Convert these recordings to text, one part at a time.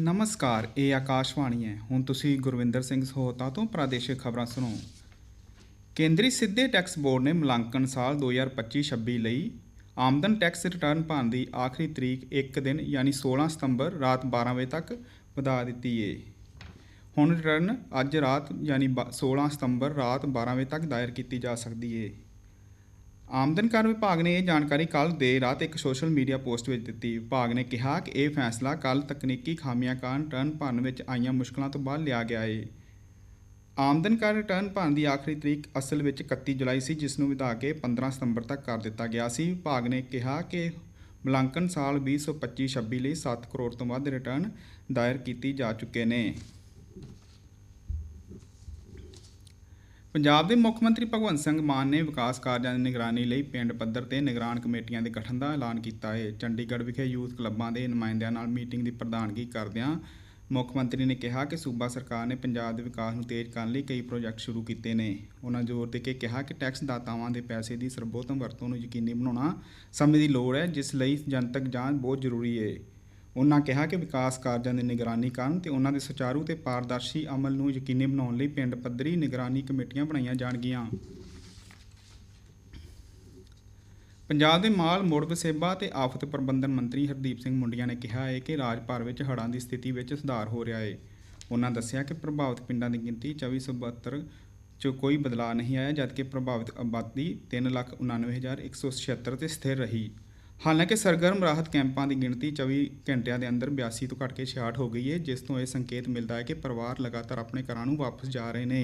ਨਮਸਕਾਰ, ਇਹ ਆਕਾਸ਼ਵਾਣੀ ਹੈ। ਹੁਣ ਤੁਸੀਂ ਗੁਰਵਿੰਦਰ ਸਿੰਘ ਸਹੋਤਾ ਤੋਂ ਪ੍ਰਾਦੇਸ਼ਿਕ ਖਬਰਾਂ ਸੁਣੋ। ਕੇਂਦਰੀ ਸਿੱਧੇ ਟੈਕਸ ਬੋਰਡ ਨੇ ਮੁਲਾਂਕਣ ਸਾਲ 2025-26 ਲਈ ਆਮਦਨ ਟੈਕਸ ਰਿਟਰਨ ਭਰਨ ਦੀ ਆਖਰੀ ਤਰੀਕ ਇੱਕ ਦਿਨ, ਯਾਨੀ 16 ਸਤੰਬਰ ਰਾਤ 12 ਵਜੇ ਤੱਕ ਵਧਾ ਦਿੱਤੀ ਏ। ਹੁਣ ਰਿਟਰਨ ਅੱਜ ਰਾਤ, ਯਾਨੀ ਬ- 16 ਸਤੰਬਰ ਰਾਤ 12 ਵਜੇ ਤੱਕ ਦਾਇਰ ਕੀਤੀ ਜਾ ਸਕਦੀ ਏ। ਆਮਦਨ ਕਰ ਵਿਭਾਗ ਨੇ ਇਹ ਜਾਣਕਾਰੀ ਕੱਲ੍ਹ ਦੇਰ ਰਾਤ ਇੱਕ ਸੋਸ਼ਲ ਮੀਡੀਆ ਪੋਸਟ ਵਿੱਚ ਦਿੱਤੀ। ਵਿਭਾਗ ਨੇ ਕਿਹਾ ਕਿ ਇਹ ਫੈਸਲਾ ਕੱਲ੍ਹ ਤਕਨੀਕੀ ਖਾਮੀਆਂ ਕਾਰਨ ਰਿਟਰਨ ਭਰਨ ਵਿੱਚ ਆਈਆਂ ਮੁਸ਼ਕਲਾਂ ਤੋਂ ਬਾਅਦ ਲਿਆ ਗਿਆ ਹੈ ਆਮਦਨ ਕਰ ਰਿਟਰਨ ਭਰਨ ਦੀ ਆਖਰੀ ਤਰੀਕ ਅਸਲ ਵਿੱਚ 31 ਜੁਲਾਈ ਸੀ, ਜਿਸ ਨੂੰ ਵਧਾ ਕੇ 15 ਸਤੰਬਰ ਤੱਕ ਕਰ ਦਿੱਤਾ ਗਿਆ ਸੀ। ਵਿਭਾਗ ਨੇ ਕਿਹਾ ਕਿ ਮੁਲਾਂਕਣ ਸਾਲ 2025-26 ਲਈ 7 ਕਰੋੜ ਤੋਂ ਵੱਧ ਰਿਟਰਨ ਦਾਇਰ ਕੀਤੀ ਜਾ ਚੁੱਕੇ ਨੇ। ਪੰਜਾਬ ਦੇ ਮੁੱਖ ਮੰਤਰੀ ਭਗਵੰਤ ਸਿੰਘ ਮਾਨ ਨੇ ਵਿਕਾਸ ਕਾਰਜਾਂ ਦੀ ਨਿਗਰਾਨੀ ਲਈ ਪਿੰਡ ਪੱਧਰ ਤੇ ਨਿਗਰਾਨ ਕਮੇਟੀਆਂ ਦੇ ਗਠਨ ਦਾ ਐਲਾਨ ਕੀਤਾ ਹੈ। ਚੰਡੀਗੜ੍ਹ ਵਿਖੇ ਯੂਥ ਕਲੱਬਾਂ ਦੇ ਨੁਮਾਇੰਦਿਆਂ ਨਾਲ ਮੀਟਿੰਗ ਦੀ ਪ੍ਰਧਾਨਗੀ ਕਰਦਿਆਂ ਮੁੱਖ ਮੰਤਰੀ ਨੇ ਕਿਹਾ ਕਿ ਸੂਬਾ ਸਰਕਾਰ ਨੇ ਪੰਜਾਬ ਦੇ ਵਿਕਾਸ ਨੂੰ ਤੇਜ਼ ਕਰਨ ਲਈ ਕਈ ਪ੍ਰੋਜੈਕਟ ਸ਼ੁਰੂ ਕੀਤੇ ਨੇ। ਉਹਨਾਂ ਜ਼ੋਰ ਦੇ ਕੇ ਕਿਹਾ ਕਿ ਟੈਕਸ ਦਾਤਾਵਾਂ ਦੇ ਪੈਸੇ ਦੀ ਸਰਬੋਤਮ ਵਰਤੋਂ ਨੂੰ ਯਕੀਨੀ ਬਣਾਉਣਾ ਸਮੇਂ ਦੀ ਲੋੜ ਹੈ, ਜਿਸ ਲਈ ਜਨਤਕ ਜਾਂਚ ਬਹੁਤ ਜ਼ਰੂਰੀ ਹੈ। ਉਹਨਾਂ ਕਿਹਾ ਕਿ ਵਿਕਾਸ ਕਾਰਜਾਂ ਦੀ ਨਿਗਰਾਨੀ ਕਰਨ ਤੇ ਉਹਨਾਂ ਦੇ ਸੁਚਾਰੂ ਤੇ ਪਾਰਦਰਸ਼ੀ ਅਮਲ ਨੂੰ ਯਕੀਨੀ ਬਣਾਉਣ ਲਈ ਪਿੰਡ ਪੱਧਰੀ ਨਿਗਰਾਨੀ ਕਮੇਟੀਆਂ ਬਣਾਈਆਂ ਜਾਣਗੀਆਂ। ਪੰਜਾਬ ਦੇ ਮਾਲ, ਮੁੜ ਵਸੇਬਾ ਤੇ ਆਫਤ ਪ੍ਰਬੰਧਨ ਮੰਤਰੀ ਹਰਦੀਪ ਸਿੰਘ ਮੁੰਡੀਆਂ ਨੇ ਕਿਹਾ ਹੈ ਕਿ ਰਾਜ ਭਰ ਵਿੱਚ ਹੜ੍ਹਾਂ ਦੀ ਸਥਿਤੀ ਵਿੱਚ ਸੁਧਾਰ ਹੋ ਰਿਹਾ ਹੈ। ਉਹਨਾਂ ਦੱਸਿਆ ਕਿ ਪ੍ਰਭਾਵਿਤ ਪਿੰਡਾਂ ਦੀ ਗਿਣਤੀ 2472 ਚ ਕੋਈ ਬਦਲਾਅ ਨਹੀਂ ਆਇਆ, ਜਦਕਿ ਪ੍ਰਭਾਵਿਤ ਆਬਾਦੀ 399176 ਤੇ ਸਥਿਰ ਰਹੀ। ਹਾਲਾਂਕਿ ਸਰਗਰਮ ਰਾਹਤ ਕੈਂਪਾਂ ਦੀ ਗਿਣਤੀ 24 ਘੰਟਿਆਂ ਦੇ ਅੰਦਰ 82 ਤੋਂ ਘਟ ਕੇ 66 ਹੋ ਗਈ ਹੈ, ਜਿਸ ਤੋਂ ਇਹ ਸੰਕੇਤ ਮਿਲਦਾ ਹੈ ਕਿ ਪਰਿਵਾਰ ਲਗਾਤਾਰ ਆਪਣੇ ਘਰਾਂ ਨੂੰ ਵਾਪਸ ਜਾ ਰਹੇ ਨੇ।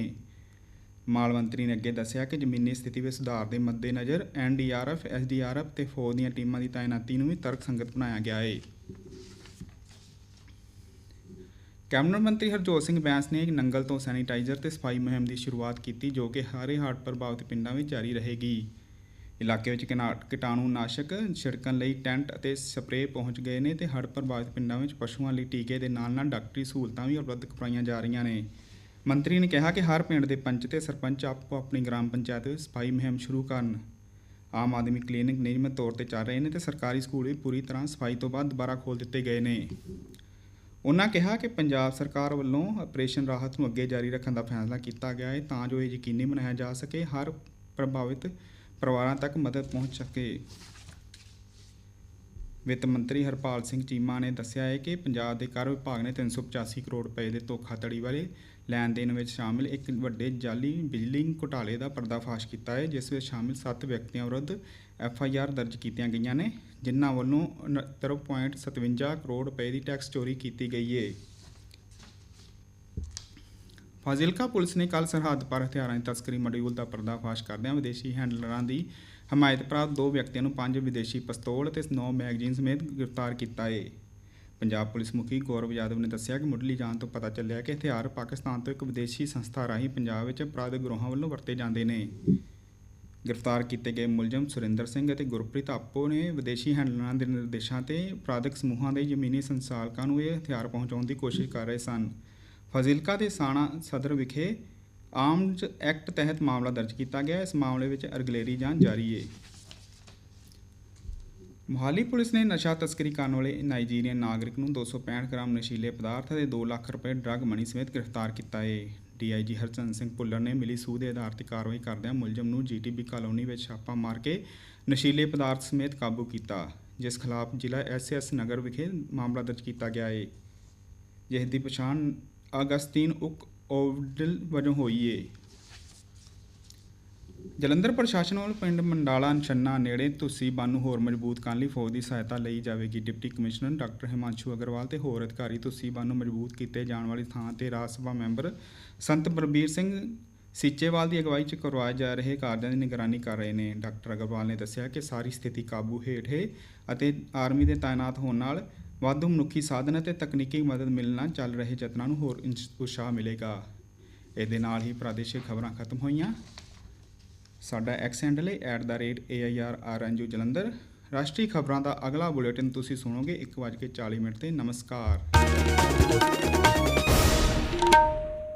ਮਾਲ ਮੰਤਰੀ ਨੇ ਅੱਗੇ ਦੱਸਿਆ ਕਿ ਜ਼ਮੀਨੀ ਸਥਿਤੀ ਵਿੱਚ ਸੁਧਾਰ ਦੇ ਮੱਦੇਨਜ਼ਰ ਐਨਡੀਆਰਐਫ ਐਸਡੀਆਰਐਫ ਤੇ ਫੌਜ ਦੀਆਂ ਟੀਮਾਂ ਦੀ ਤਾਇਨਾਤੀ ਨੂੰ ਵੀ ਤਰਕਸੰਗਤ ਬਣਾਇਆ ਗਿਆ ਹੈ ਕੈਬਨਿਟ ਮੰਤਰੀ ਹਰਜੋਤ ਸਿੰਘ ਬੈਂਸ ਨੇ ਨੰਗਲ ਤੋਂ ਸੈਨੀਟਾਈਜ਼ਰ ਤੇ ਸਫ਼ਾਈ ਮੁਹਿੰਮ ਦੀ ਸ਼ੁਰੂਆਤ ਕੀਤੀ, ਜੋ ਕਿ ਹਾਰੇ ਹਾਰਟ ਪ੍ਰਭਾਵਿਤ ਪਿੰਡਾਂ ਵਿੱਚ ਜਾਰੀ ਰਹੇਗੀ। ਇਲਾਕੇ ਵਿੱਚ ਕਿਨਾ- ਛਿੜਕਣ ਲਈ ਟੈਂਟ ਅਤੇ ਸਪਰੇਅ ਪਹੁੰਚ ਗਏ ਨੇ ਤੇ ਹੜ੍ਹ ਪ੍ਰਭਾਵਿਤ ਪਿੰਡਾਂ ਵਿੱਚ ਪਸ਼ੂਆਂ ਲਈ ਟੀਕੇ ਦੇ ਨਾਲ ਨਾਲ ਡਾਕਟਰੀ ਸਹੂਲਤਾਂ ਵੀ ਉਪਲਬਧ ਕਰਵਾਈਆਂ ਜਾ ਰਹੀਆਂ ਨੇ। ਮੰਤਰੀ ਨੇ ਕਿਹਾ ਕਿ ਹਰ ਪਿੰਡ ਦੇ ਪੰਚ ਤੇ ਸਰਪੰਚ ਆਪੋ ਆਪਣੀ ਗ੍ਰਾਮ ਪੰਚਾਇਤ ਵਿੱਚ ਸਫ਼ਾਈ ਮੁਹਿੰਮ ਸ਼ੁਰੂ ਕਰਨ। ਆਮ ਆਦਮੀ ਕਲੀਨਿਕ ਨਿਯਮਿਤ ਤੌਰ ਤੇ ਚੱਲ ਰਹੇ ਨੇ ਤੇ ਸਰਕਾਰੀ ਸਕੂਲ ਵੀ ਪੂਰੀ ਤਰ੍ਹਾਂ ਸਫ਼ਾਈ ਤੋਂ ਬਾਅਦ ਦੁਬਾਰਾ ਖੋਲ੍ਹ ਦਿੱਤੇ ਗਏ ਨੇ। ਉਹਨਾਂ ਕਿਹਾ ਕਿ ਪੰਜਾਬ ਸਰਕਾਰ ਵੱਲੋਂ ਆਪਰੇਸ਼ਨ ਰਾਹਤ ਨੂੰ ਅੱਗੇ ਜਾਰੀ ਰੱਖਣ ਦਾ ਫੈਸਲਾ ਕੀਤਾ ਗਿਆ ਹੈ ਤਾਂ ਜੋ ਇਹ ਯਕੀਨੀ ਬਣਾਇਆ ਜਾ ਸਕੇ। ਹਰ ਪ੍ਰਭਾਵਿਤ ਪਰਿਵਾਰਾਂ ਤੱਕ ਮਦਦ ਪਹੁੰਚ ਸਕੇ। ਵਿੱਤ ਮੰਤਰੀ ਹਰਪਾਲ ਸਿੰਘ ਚੀਮਾ ਨੇ ਦੱਸਿਆ ਹੈ ਕਿ ਪੰਜਾਬ ਦੇ ਕਰ ਵਿਭਾਗ ਨੇ 385 ਕਰੋੜ ਰੁਪਏ ਦੇ ਧੋਖਾਧੜੀ ਵਾਲੇ ਲੈਣ ਦੇਣ ਵਿੱਚ ਸ਼ਾਮਿਲ ਇੱਕ ਵੱਡੇ ਜਾਲੀ ਬਿਜਲੀ ਘੁਟਾਲੇ ਦਾ ਪਰਦਾਫਾਸ਼ ਕੀਤਾ ਹੈ, ਜਿਸ ਵਿੱਚ ਸ਼ਾਮਿਲ 7 ਵਿਅਕਤੀਆਂ ਵਿਰੁੱਧ ਐਫ ਆਈ ਆਰ ਦਰਜ ਕੀਤੀਆਂ ਗਈਆਂ ਨੇ, ਜਿਨ੍ਹਾਂ ਵੱਲੋਂ 69.57 ਕਰੋੜ ਰੁਪਏ ਦੀ ਟੈਕਸ ਚੋਰੀ ਕੀਤੀ ਗਈ ਹੈ। ਫਾਜ਼ਿਲਕਾ ਪੁਲਿਸ ਨੇ ਕੱਲ ਸਰਹੱਦ ਪਰ ਹਥਿਆਰਾਂ ਦੀ ਤਸਕਰੀ ਮੋਡਿਊਲ ਦਾ ਪਰਦਾਫਾਸ਼ ਕਰਦਿਆਂ ਵਿਦੇਸ਼ੀ ਹੈਂਡਲਰਾਂ ਦੀ ਹਮਾਇਤ ਪ੍ਰਾਪਤ ਦੋ ਵਿਅਕਤੀਆਂ ਨੂੰ ਪੰਜ ਵਿਦੇਸ਼ੀ ਪਿਸਤੌਲ ਅਤੇ 9 ਮੈਗਜ਼ੀਨ ਸਮੇਤ ਗ੍ਰਿਫਤਾਰ ਕੀਤਾ ਹੈ ਪੰਜਾਬ ਪੁਲਿਸ ਮੁਖੀ ਗੌਰਵ ਯਾਦਵ ਨੇ ਦੱਸਿਆ ਕਿ ਮੁੱਢਲੀ ਜਾਂਚ ਤੋਂ ਪਤਾ ਚੱਲਿਆ ਕਿ ਹਥਿਆਰ ਪਾਕਿਸਤਾਨ ਤੋਂ ਇੱਕ ਵਿਦੇਸ਼ੀ ਸੰਸਥਾ ਰਾਹੀਂ ਪੰਜਾਬ ਵਿੱਚ ਅਪਰਾਧਿਕ ਗਰੋਹਾਂ ਵੱਲੋਂ ਵਰਤੇ ਜਾਂਦੇ ਨੇ। ਗ੍ਰਿਫਤਾਰ ਕੀਤੇ ਗਏ ਮੁਲਜ਼ਮ ਸੁਰਿੰਦਰ ਸਿੰਘ ਅਤੇ ਗੁਰਪ੍ਰੀਤ ਆਪੋ ਨੇ ਵਿਦੇਸ਼ੀ ਹੈਂਡਲਰਾਂ ਦੇ ਨਿਰਦੇਸ਼ਾਂ ਤੇ ਅਪਰਾਧਿਕ ਸਮੂਹਾਂ ਦੇ ਜ਼ਮੀਨੀ ਸੰਚਾਲਕਾਂ ਨੂੰ ਇਹ ਹਥਿਆਰ ਪਹੁੰਚਾਉਣ ਦੀ ਕੋਸ਼ਿਸ਼ ਕਰ ਰਹੇ ਸਨ। ਫਾਜ਼ਿਲਕਾ ਦੇ ਸਾਣਾ ਸਦਰ ਵਿਖੇ ਆਰਮਜ਼ ਐਕਟ ਤਹਿਤ ਮਾਮਲਾ ਦਰਜ ਕੀਤਾ ਗਿਆ। ਇਸ ਮਾਮਲੇ ਵਿੱਚ ਅਰਗਲੇਰੀ ਜਾਂਚ ਜਾਰੀ ਹੈ ਮੋਹਾਲੀ ਪੁਲਿਸ ਨੇ ਨਸ਼ਾ ਤਸਕਰੀ ਕਰਨ ਵਾਲੇ ਨਾਈਜੀਰੀਅਨ ਨਾਗਰਿਕ ਨੂੰ 265 ਗ੍ਰਾਮ ਨਸ਼ੀਲੇ ਪਦਾਰਥ ਅਤੇ 2 ਲੱਖ ਰੁਪਏ ਡਰੱਗ ਮਨੀ ਸਮੇਤ ਗ੍ਰਿਫਤਾਰ ਕੀਤਾ ਹੈ ਡੀਆਈਜੀ ਹਰਚੰਦ ਸਿੰਘ ਭੁੱਲਰ ਨੇ ਮਿਲੀ ਸੂਹ ਦੇ ਆਧਾਰ ਤੇ ਕਾਰਵਾਈ ਕਰਦਿਆਂ ਮੁਲਜ਼ਮ ਨੂੰ ਜੀਟੀਬੀ ਕਾਲੋਨੀ ਵਿੱਚ ਛਾਪਾ ਮਾਰ ਕੇ ਨਸ਼ੀਲੇ ਪਦਾਰਥ ਸਮੇਤ ਕਾਬੂ ਕੀਤਾ, ਜਿਸ ਖਿਲਾਫ ਜ਼ਿਲ੍ਹਾ ਐਸਐਸ ਨਗਰ ਵਿਖੇ ਮਾਮਲਾ ਦਰਜ ਕੀਤਾ ਗਿਆ ਹੈ ਜਿਸ ਦੀ ਪਛਾਣ ਅਗਸਤੀਨ ਉਕ ਓਵਡਲ ਵਜੋਂ ਹੋਈ ਏ ਜਲੰਧਰ ਪ੍ਰਸ਼ਾਸਨ ਵੱਲੋਂ ਪਿੰਡ ਮੰਡਾਲਾ ਛੰਨਾ ਨੇੜੇ ਤੁਸੀਂ ਬੰਨ ਨੂੰ ਹੋਰ ਮਜ਼ਬੂਤ ਕਰਨ ਲਈ ਫੌਜ ਦੀ ਸਹਾਇਤਾ ਲਈ ਜਾਵੇਗੀ। Deputy commissioner doctor Himanshu Agarwal ਤੇ ਹੋਰ ਅਧਿਕਾਰੀ ਤੁਸੀਂ ਬੰਨ ਨੂੰ ਮਜ਼ਬੂਤ ਕੀਤੇ ਜਾਣ ਵਾਲੀ ਥਾਂ ਤੇ ਰਾਜ ਸਭਾ ਮੈਂਬਰ ਸੰਤ ਬਲਬੀਰ ਸਿੰਘ ਸੀਚੇਵਾਲ ਦੀ ਅਗਵਾਈ 'ਚ ਕਰਵਾਏ ਜਾ ਰਹੇ ਕਾਰਜਾਂ ਦੀ ਨਿਗਰਾਨੀ ਕਰ ਰਹੇ ਨੇ। ਡਾਕਟਰ ਅਗਰਵਾਲ ਨੇ ਦੱਸਿਆ ਕਿ ਸਾਰੀ ਸਥਿਤੀ ਕਾਬੂ ਹੇਠ ਹੈ ਅਤੇ ਆਰਮੀ ਦੇ ਤਾਇਨਾਤ ਹੋਣ ਨਾਲ ਵਾਧੂ ਮਨੁੱਖੀ ਸਾਧਨ ਅਤੇ ਤਕਨੀਕੀ ਮਦਦ ਮਿਲਣ ਨਾਲ ਚੱਲ ਰਹੇ ਯਤਨਾਂ ਨੂੰ ਹੋਰ ਇੰਚ- ਉਤਸ਼ਾਹ ਮਿਲੇਗਾ। ਇਹਦੇ ਨਾਲ ਹੀ ਪ੍ਰਾਦੇਸ਼ਿਕ ਖਬਰਾਂ ਖਤਮ ਹੋਈਆਂ। ਸਾਡਾ ਐਕਸ ਹੈਂਡਲ ਹੈ @airrnju ਜਲੰਧਰ। ਰਾਸ਼ਟਰੀ ਖਬਰਾਂ ਦਾ ਅਗਲਾ ਬੁਲੇਟਿਨ ਤੁਸੀਂ ਸੁਣੋਗੇ 1:40 ਮਿੰਟ ਤੇ। ਨਮਸਕਾਰ।